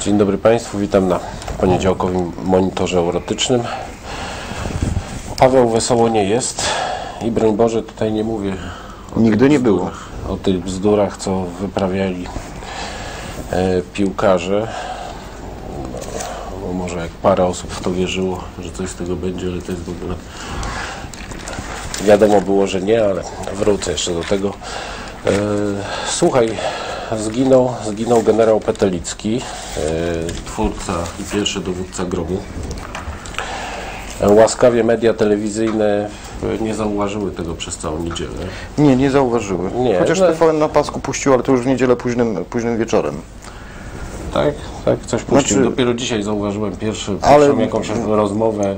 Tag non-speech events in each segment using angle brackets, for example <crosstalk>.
Dzień dobry Państwu, witam na poniedziałkowym monitorze erotycznym. Paweł wesoło nie jest i broń Boże tutaj nie mówię Nigdy nie było. o tych bzdurach, co wyprawiali e, piłkarze. No, może jak parę osób w to wierzyło, że coś z tego będzie, ale to jest w ogóle... Wiadomo było, że nie, ale wrócę jeszcze do tego. E, słuchaj, zginął, zginął generał Petelicki, e, twórca i pierwszy dowódca gromu. E, Łaskawie media telewizyjne e, nie zauważyły tego przez całą niedzielę. Nie, nie zauważyły. Nie, Chociaż że- TVN na pasku puścił, ale to już w niedzielę późnym, późnym wieczorem. Tak, tak, coś puścił. Znaczy- Dopiero dzisiaj zauważyłem pierwszy, Ale- pierwszą jakąś rozmowę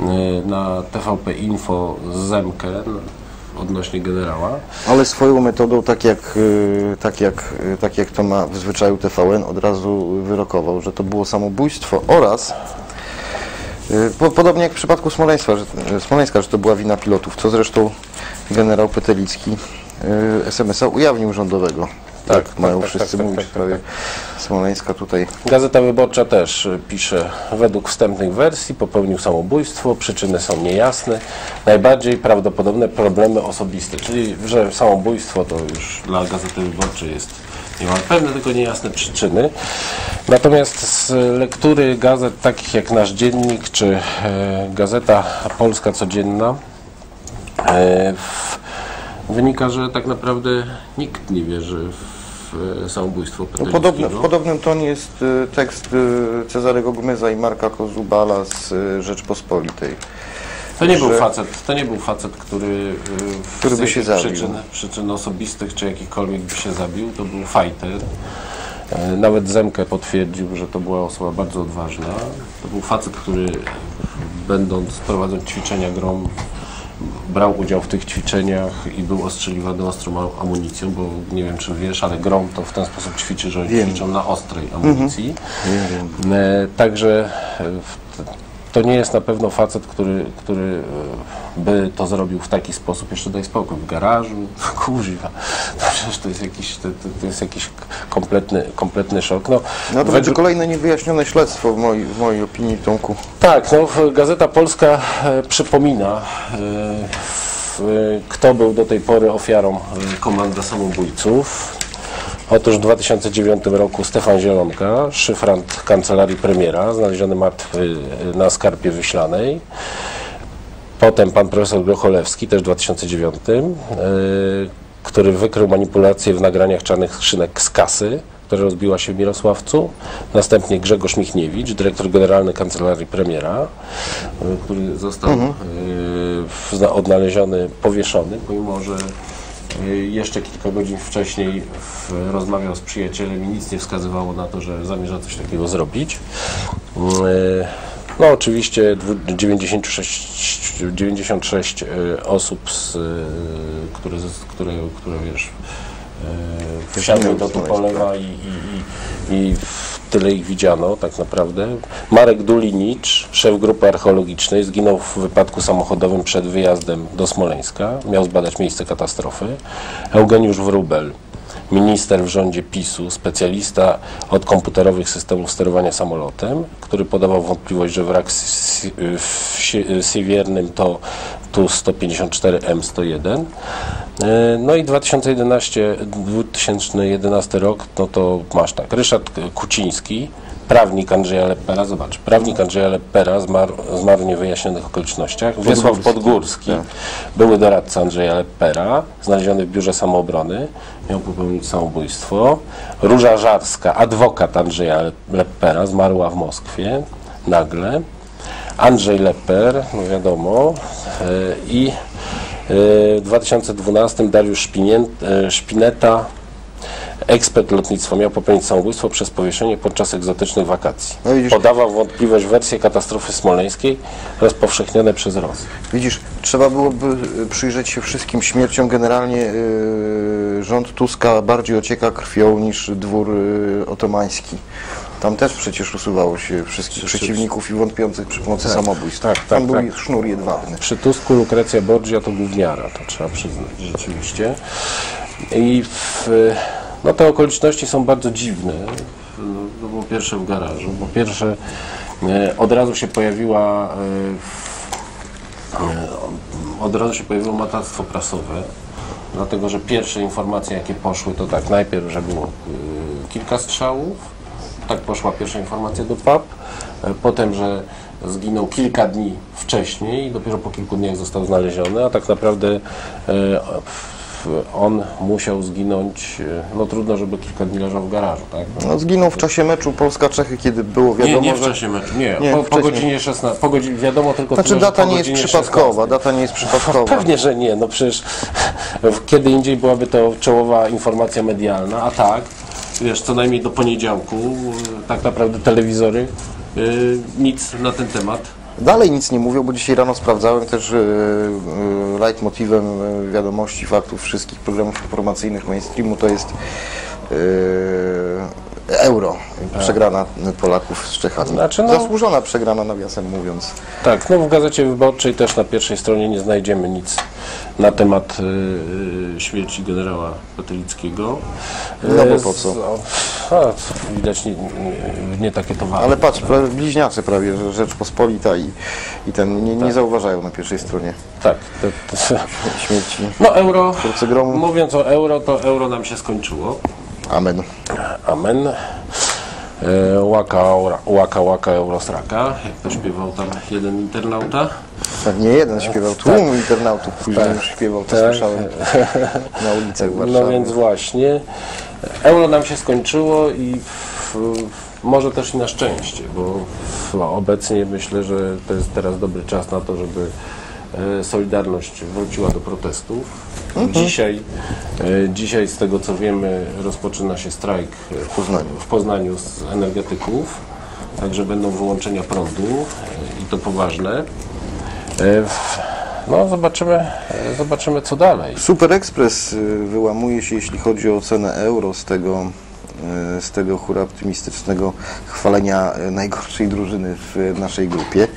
y, na TVP Info z Zemkę no, odnośnie generała. Ale swoją metodą, tak jak, y, tak, jak, y, tak jak to ma w zwyczaju TVN, od razu wyrokował, że to było samobójstwo oraz y, po, podobnie jak w przypadku Smoleńska że, Smoleńska, że to była wina pilotów, co zresztą generał Petelicki SMS-a ujawnił rządowego. Tak, tak, mają tak, wszyscy tak, mówić tak, w tak, sprawie Smoleńska tutaj. Gazeta Wyborcza też y, pisze, według wstępnych wersji popełnił samobójstwo, przyczyny są niejasne, najbardziej prawdopodobne problemy osobiste, czyli że samobójstwo to już dla Gazety Wyborczej jest niemal pewne, tylko niejasne przyczyny. Natomiast z lektury gazet takich jak Nasz Dziennik czy e, Gazeta Polska Codzienna e, w, wynika, że tak naprawdę nikt nie wierzy w e, samobójstwo No, Petelickiego. podobno, w podobnym tonie jest y, tekst y, Cezarego Gmyza i Marka Kozubala z y, Rzeczpospolitej. To nie był facet, to nie był facet, który, Który by się zabił. Przyczyn, przyczyn osobistych czy jakichkolwiek by się zabił, to był fighter. E, Nawet Zemkę potwierdził, że to była osoba bardzo odważna. To był facet, który będąc, prowadząc ćwiczenia grom, brał udział w tych ćwiczeniach i był ostrzeliwany ostrą amunicją, bo nie wiem czy wiesz, ale grom to w ten sposób ćwiczy, że oni Wiem. ćwiczą na ostrej amunicji. Wiem, wiem. E, Także e, to nie jest na pewno facet, który, który e, by to zrobił w taki sposób, jeszcze daj spokój, w garażu, <laughs> kurwa, no przecież to jest jakiś, to, to, jest jakiś kompletny, kompletny szok. No, No to będzie kolejne niewyjaśnione śledztwo w mojej, w mojej opinii, Tomku. tak, no, Gazeta Polska e, przypomina, e, kto był do tej pory ofiarą komanda samobójców. Otóż w 2009 roku Stefan Zielonka, szyfrant kancelarii premiera, znaleziony martwy e, na skarpie wyślanej. Potem pan profesor Grocholewski, też w 2009, e, który wykrył manipulacje w nagraniach czarnych skrzynek z kasy, która rozbiła się w Mirosławcu. Następnie Grzegorz Michniewicz, dyrektor generalny kancelarii premiera, e, który został zna- odnaleziony powieszony, pomimo że jeszcze kilka godzin wcześniej rozmawiał z przyjacielem i nic nie wskazywało na to, że zamierza coś takiego zrobić. E, no oczywiście dwu- 96, 96 e, osób, z, które, które, które wiesz, wsiadły do Tupolewa i, i, i, i w tyle ich widziano tak naprawdę. Marek Dulinicz, szef grupy archeologicznej, zginął w wypadku samochodowym przed wyjazdem do Smoleńska. Miał zbadać miejsce katastrofy. Eugeniusz Wróbel, minister w rządzie PiSu, specjalista od komputerowych systemów sterowania samolotem, który podawał wątpliwość, że wrak w si- siewiernym to Tu-154M101. E, No i 2011, 2011 rok, no to masz tak, Ryszard Kuciński, prawnik Andrzeja Lepera, zobacz, prawnik Andrzeja Lepera zmarł, zmarł w niewyjaśnionych okolicznościach. Wiesław Podgórski, tak. były doradca Andrzeja Lepera, znaleziony w biurze samoobrony, miał popełnić samobójstwo. Róża Żarska, adwokat Andrzeja Lepera, zmarła w Moskwie nagle. Andrzej Leper, no wiadomo, e, i e, w 2012 Dariusz Szpinien- e, Szpineta, ekspert lotnictwa, miał popełnić samobójstwo przez powieszenie podczas egzotycznych wakacji. No widzisz- Podawał wątpliwość wersję katastrofy smoleńskiej rozpowszechnione przez Rosję. Widzisz, trzeba byłoby y, przyjrzeć się wszystkim śmierciom. Generalnie y, rząd Tuska bardziej ocieka krwią niż dwór y, otomański. Tam też przecież usuwało się wszystkich przeciwników i wątpiących przy pomocy samobójstw. tak, tak, Tam był tak. sznur jedwabny. Przy Tusku Lukrecja Borgia to gówniara, to trzeba przyznać rzeczywiście. I w, no te okoliczności są bardzo dziwne, no, było pierwsze w garażu? Po pierwsze, e, od razu się pojawiła e, e, od razu się pojawiło matactwo prasowe, dlatego że pierwsze informacje jakie poszły to tak, najpierw, że było kilka strzałów, tak poszła pierwsza informacja do PAP, e, potem, że zginął kilka dni wcześniej i dopiero po kilku dniach został znaleziony, a tak naprawdę e, w- on musiał zginąć, e, no trudno, żeby kilka dni leżał w garażu, tak? No, zginął w czasie meczu Polska-Czechy, kiedy było Nie, wiadomo, nie w że... czasie meczu, nie, Nie, po, po godzinie 16, po godzinie, wiadomo tylko Znaczy tyle, data nie jest przypadkowa, 16. data nie jest przypadkowa. Pewnie, że nie, no przecież w- kiedy indziej byłaby to czołowa informacja medialna, a tak, wiesz, co najmniej do poniedziałku, y, tak naprawdę telewizory, y, nic na ten temat. Dalej nic nie mówią, bo dzisiaj rano sprawdzałem też yy, yy, leitmotywem yy, wiadomości, faktów wszystkich programów informacyjnych mainstreamu to jest yy, euro, przegrana Polaków z Czechami. Znaczy, no- Zasłużona przegrana nawiasem mówiąc. Tak, no w Gazecie Wyborczej też na pierwszej stronie nie znajdziemy nic na temat y, śmierci generała Petelickiego. No bo Y, po co? z- o, A, widać nie, nie, nie takie towary. Ale patrz, pra- bliźniacy prawie, że Rzeczpospolita i, i ten nie, nie zauważają na pierwszej stronie Tak, to, to, śmierci. no euro, gromu. mówiąc o euro, to euro nam się skończyło. Amen. Amen. E, Łaka, łaka, łaka, eurosraka, jak to śpiewał tam jeden internauta. Tak, nie jeden śpiewał, tłum internautów później już śpiewał, to Tak. słyszałem na ulicach Warszawy. No więc właśnie, euro nam się skończyło i w, może też i na szczęście, bo w, obecnie myślę, że to jest teraz dobry czas na to, żeby e, Solidarność wróciła do protestów. Dzisiaj, e, dzisiaj z tego co wiemy rozpoczyna się strajk e, w Poznaniu. w Poznaniu z energetyków, także będą wyłączenia prądu e, i to poważne. No zobaczymy, zobaczymy co dalej. Super Express wyłamuje się, jeśli chodzi o cenę euro z tego, z tego hura optymistycznego chwalenia najgorszej drużyny w naszej grupie.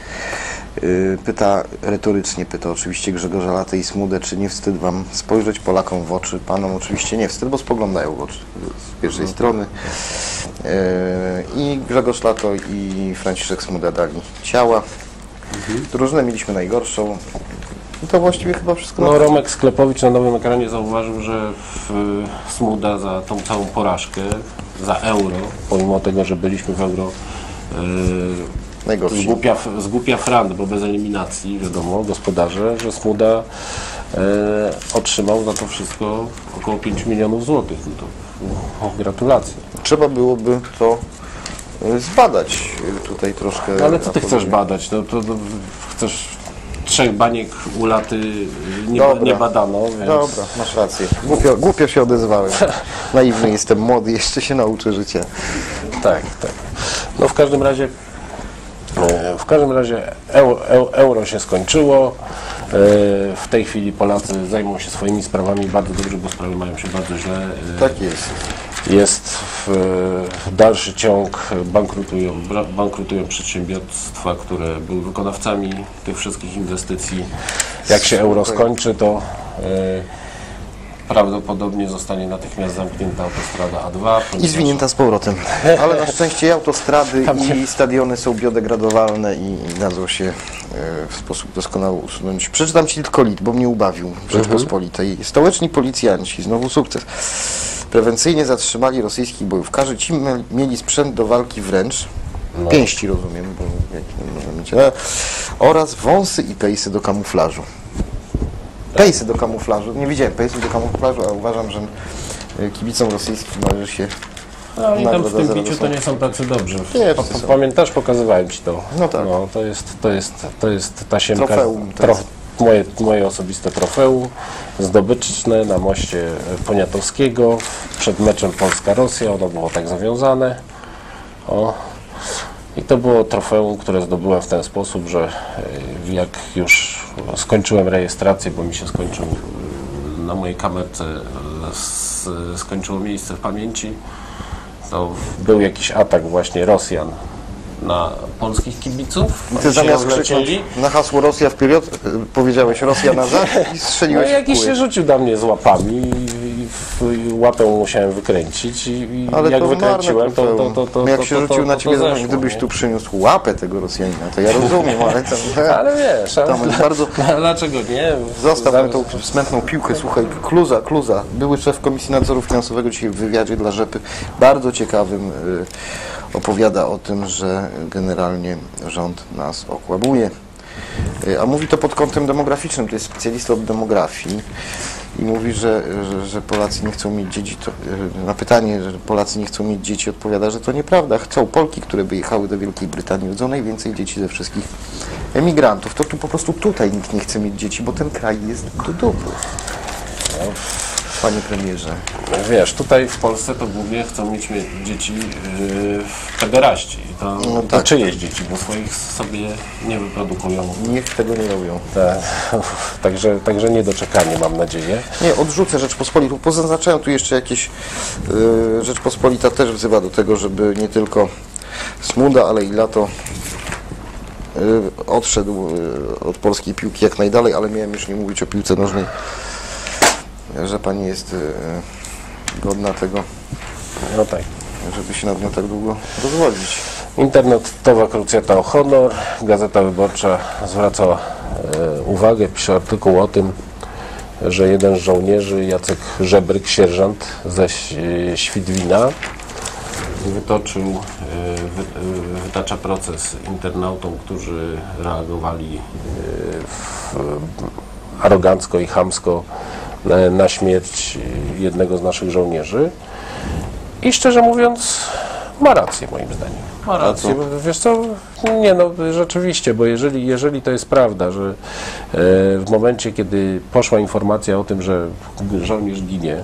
Y, Pyta, retorycznie pyta oczywiście Grzegorza Latę i Smudę, czy nie wstyd Wam spojrzeć Polakom w oczy? Panom oczywiście nie wstyd, bo spoglądają w oczy z pierwszej strony. Y, I Grzegorz Lato i Franciszek Smuda dali ciała. Drużynę mieliśmy najgorszą. I to właściwie chyba wszystko. No, Romek Sklepowicz na nowym ekranie zauważył, że w, Smuda za tą całą porażkę, za euro, pomimo tego, że byliśmy w euro, Najgorsi. zgłupia, zgłupia frant, bo bez eliminacji, wiadomo, gospodarze, że Smuda e, otrzymał za to wszystko około 5 milionów złotych. No to, no, gratulacje. Trzeba byłoby to y, zbadać tutaj troszkę. No, ale co ty chcesz badać? No to, to chcesz trzech baniek ulaty y, nie, Dobra. nie badano, więc... Dobra, masz rację. Głupio, głupio się odezwałem. Naiwny jestem, młody, jeszcze się nauczę życia. Tak, tak. No w każdym razie e, w każdym razie euro, eu- euro się skończyło. E, W tej chwili Polacy zajmą się swoimi sprawami bardzo dobrze, bo sprawy mają się bardzo źle. E, Tak jest. Jest w w dalszy ciąg, bankrutują, bankrutują przedsiębiorstwa, które były wykonawcami tych wszystkich inwestycji. Jak się euro skończy, to e, prawdopodobnie zostanie natychmiast zamknięta autostrada A2. I zwinięta z powrotem. <laughs> Ale na szczęście i autostrady i stadiony są biodegradowalne i, dadzą się e, w sposób doskonały usunąć. Przeczytam Ci tylko lit, bo mnie ubawił w Rzeczpospolitej. Stołeczni policjanci, znowu sukces, prewencyjnie zatrzymali rosyjskich bojówkarzy. Ci mieli sprzęt do walki wręcz, pięści rozumiem, bo jak nie możemy mieć, oraz wąsy i pejsy do kamuflażu. Pejsy do kamuflażu. Nie widziałem pejsów do kamuflażu, a uważam, że e, kibicom rosyjskim należy się No i tam w tym za biciu to nie są tacy dobrzy. Nie, wszyscy są. Pamiętasz, pokazywałem Ci to. No tak. to, jest, to, jest, to jest ta siemka, Trofeum to tro, jest. moje, moje osobiste trofeum zdobyczne na moście Poniatowskiego przed meczem Polska-Rosja. Ono było tak zawiązane. O. I to było trofeum, które zdobyłem w ten sposób, że e, jak już skończyłem rejestrację, bo mi się skończył e, na mojej kamerce e, skończyło miejsce w pamięci, to był jakiś atak właśnie Rosjan na polskich kibiców. Ty Oni się zamiast krzyczeć na hasło Rosja wpierw, y, powiedziałeś Rosja nazad i <laughs> No strzeliłeś i w jakiś się rzucił do mnie z łapami i, i w- łapę musiałem wykręcić i, i Ale jak to wykręciłem, to, to, to, to, No Jak to, się to, rzucił na ciebie, zeszło, gdybyś tu przyniósł łapę tego Rosjanina, to ja rozumiem, ale tam, <laughs> Ale wiesz, tam jest bardzo... <laughs> dlaczego nie? Zostaw Za- mi tą smętną piłkę, słuchaj, Kluza, Kluza, były szef Komisji Nadzoru Finansowego dzisiaj w wywiadzie dla Rzepy, bardzo ciekawym, y, opowiada o tym, że generalnie rząd nas okłamuje. Y, A mówi to pod kątem demograficznym, to jest specjalista od demografii i mówi, że, że, Polacy nie chcą mieć dzieci, to, y, na pytanie, że Polacy nie chcą mieć dzieci, odpowiada, że to nieprawda. Chcą Polki, które by jechały do Wielkiej Brytanii, rodzą najwięcej dzieci ze wszystkich emigrantów. To tu po prostu tutaj nikt nie chce mieć dzieci, bo ten kraj jest do dupy. Panie premierze. Wiesz, tutaj w Polsce to głównie chcą mieć mie- dzieci yy, pederaści. To, No to tak. czyjeś dzieci, bo swoich sobie nie wyprodukują. Niech tego nie robią. Te, <laughs> także, także niedoczekanie mam nadzieję. Nie, odrzucę Rzeczpospolitą. Pozaznaczają tu jeszcze jakieś... Yy, Rzeczpospolita też wzywa do tego, żeby nie tylko Smuda, ale i Lato yy, odszedł yy, od polskiej piłki jak najdalej, ale miałem już nie mówić o piłce nożnej, że pani jest yy, godna tego, No tak. żeby się nad nią tak długo rozwodzić. Internetowa krucjata o honor. Gazeta Wyborcza zwraca e, uwagę, pisze artykuł o tym, że jeden z żołnierzy, Jacek Żebryk, sierżant ze Świdwina, wytoczył, e, wy, e, wytacza proces internautom, którzy reagowali e, w, arogancko i chamsko na, śmierć jednego z naszych żołnierzy. I szczerze mówiąc, ma rację moim zdaniem. Ma rację. Wiesz co, nie no, rzeczywiście, bo jeżeli, jeżeli to jest prawda, że e, w momencie, kiedy poszła informacja o tym, że żołnierz ginie,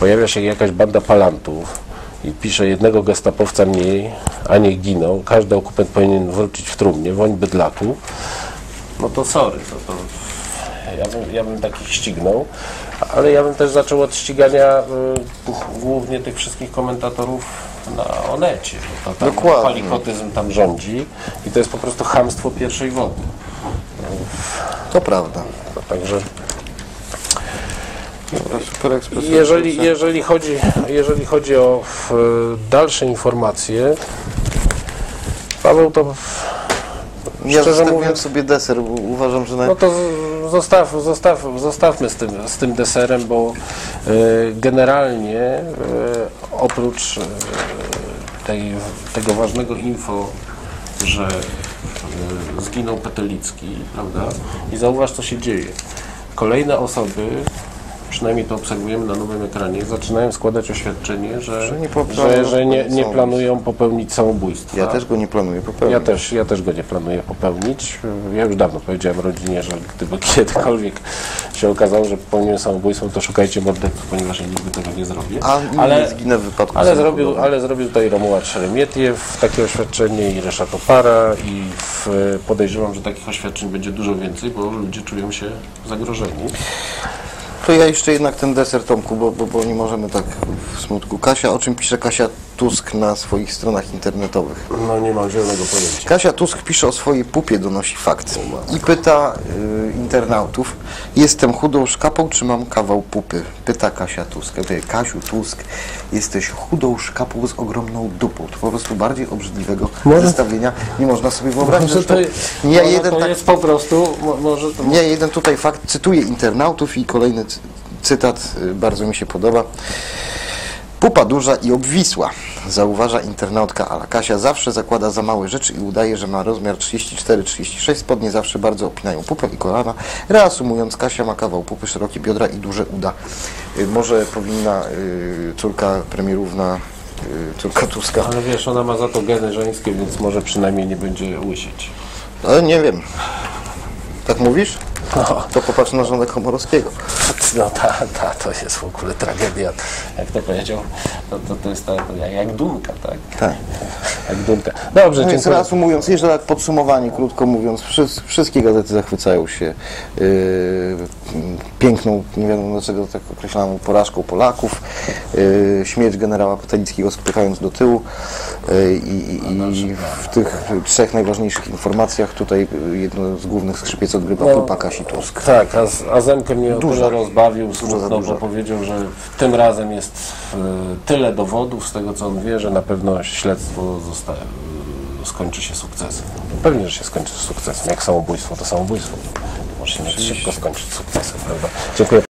pojawia się jakaś banda palantów i pisze jednego gestapowca mniej, a niech giną, każdy okupant powinien wrócić w trumnie, woń bydlaku, no to sorry, to, to ja bym, ja bym takich ścignął, ale ja bym też zaczął od ścigania y, głównie tych wszystkich komentatorów na Onecie. bo To tam Dokładnie. palikotyzm tam rządzi i to jest po prostu chamstwo pierwszej wody. To prawda. No, także jeżeli, jeżeli, chodzi, jeżeli chodzi o dalsze informacje, Paweł to Ja szczerze zostawiłem mówiąc sobie deser, uważam, że... Na... No to zostaw, zostaw, zostawmy z tym, z tym deserem, bo e, generalnie e, oprócz e, tej, tego ważnego info, że zginął Petelicki, prawda? I zauważ, co się dzieje. Kolejne osoby, przynajmniej to obserwujemy na nowym ekranie, zaczynają składać oświadczenie, że, Że nie że, że, nie, nie planują popełnić samobójstwa. Ja też go nie planuję popełnić. Ja też, ja też go nie planuję popełnić. Ja już dawno powiedziałem rodzinie, że gdyby <laughs> kiedykolwiek się okazało, że popełniłem samobójstwo, to szukajcie morderców, ponieważ ja nigdy tego nie zrobię. A nie ale, zginę w wypadku ale, zrobił, ale zrobił tutaj Romuald Szeremietiew takie oświadczenie i Ryszard Opara i w, podejrzewam, że takich oświadczeń będzie dużo więcej, bo ludzie czują się zagrożeni. To ja jeszcze jednak ten deser, Tomku, bo, bo, bo nie możemy tak w smutku. Kasia, o czym pisze Kasia Tusk na swoich stronach internetowych? No nie mam zielonego pojęcia. Kasia Tusk pisze o swojej pupie, donosi fakt. I pyta y, internautów, jestem chudą szkapą, czy mam kawał pupy? Pyta Kasia Tusk. Kasiu Tusk, jesteś chudą szkapą z ogromną dupą. To po prostu bardziej obrzydliwego Może- zestawienia nie można sobie wyobrazić. Może to, nie jeden to tak jest po prostu, mo, może to Nie, jeden tutaj fakt, cytuję internautów i kolejny cy- cytat y, bardzo mi się podoba. Pupa duża i obwisła, zauważa internautka Ala. Kasia zawsze zakłada za małe rzeczy i udaje, że ma rozmiar 34-36. Spodnie zawsze bardzo opinają pupę i kolana. Reasumując, Kasia ma kawał pupy, szerokie biodra i duże uda. Y, Może powinna y, córka premierówna, y, córka Tuska, Ale wiesz, ona ma za to geny żeńskie, więc może przynajmniej nie będzie łysieć. ale nie wiem. Tak mówisz? No, To popatrz na żonę Komorowskiego. no ta, ta, to jest w ogóle tragedia. Jak to powiedział, no to, to jest ta, to jak, jak Dunka, tak? Tak. Jak Dunka. Dobrze, No więc dziękuję. reasumując, jeszcze tak podsumowanie, krótko mówiąc, wszys- wszystkie gazety zachwycają się yy, piękną, nie wiadomo dlaczego tak określaną porażką Polaków, yy, śmierć generała Patalickiego spychając do tyłu yy, i, i, w tych trzech najważniejszych informacjach tutaj yy, jedno z głównych skrzypiec odgrywa No, musi Tusk. Tak, a, a Zemkę mnie o Duża. tyle rozbawił, smutno, duża. bo powiedział, że tym razem jest e, tyle dowodów z tego, co on wie, że na pewno śledztwo zosta- e, skończy się sukcesem. Pewnie, że się skończy sukcesem. Jak samobójstwo, to samobójstwo. Może się szybko skończyć sukcesem, prawda? Dziękuję.